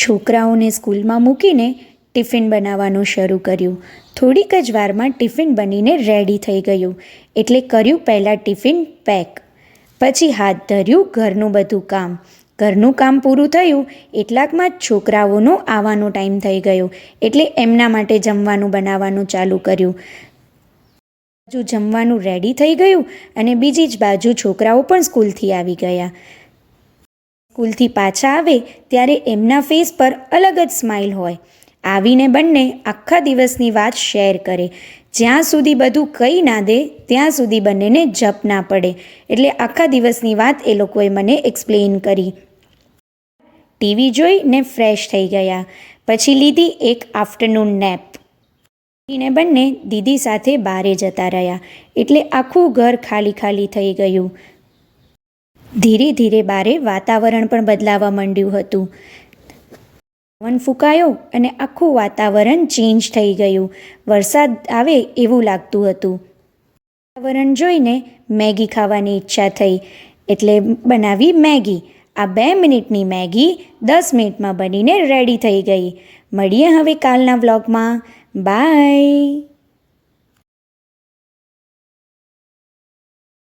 છોકરાઓને સ્કૂલમાં મૂકીને ટિફિન બનાવવાનું શરૂ કર્યું. થોડીક જ વારમાં ટિફિન બનીને રેડી થઈ ગયું. એટલે કર્યું પહેલાં ટિફિન પેક પછી હાથ ધર્યું ઘરનું બધું કામ. ઘરનું કામ પૂરું થયું, એટલાકમાં જ છોકરાઓનો આવવાનો ટાઈમ થઈ ગયો. એટલે એમના માટે જમવાનું બનાવવાનું ચાલુ કર્યું. બાજુ જમવાનું રેડી થઈ ગયું અને બીજી જ બાજુ છોકરાઓ પણ સ્કૂલથી આવી ગયા. સ્કૂલથી પાછા આવે ત્યારે એમના ફેસ પર અલગ જ સ્માઇલ હોય. આવીને બંને આખા દિવસની વાત શેર કરે. જ્યાં સુધી બધું કહી ના દે, ત્યાં સુધી બંનેને જપ ના પડે. એટલે આખા દિવસની વાત એ લોકોએ મને એક્સપ્લેન કરી. ટીવી જોઈને ફ્રેશ થઈ ગયા. પછી લીધી એક આફ્ટરનૂન નેપ ને બંને દીદી સાથે બારે જતા રહ્યા. એટલે આખું ઘર ખાલી ખાલી થઈ ગયું. ધીરે ધીરે બારે વાતાવરણ પણ બદલાવા માંડ્યું હતું. પવન ફૂંકાયો અને આખું વાતાવરણ ચેન્જ થઈ ગયું. વરસાદ આવે એવું લાગતું હતું. વાતાવરણ જોઈને મેગી ખાવાની ઈચ્છા થઈ. એટલે બનાવી મેગી. આ બે મિનિટની મેગી દસ મિનિટમાં બનીને રેડી થઈ ગઈ. મળીએ હવે કાલના વ્લોગમાં બાય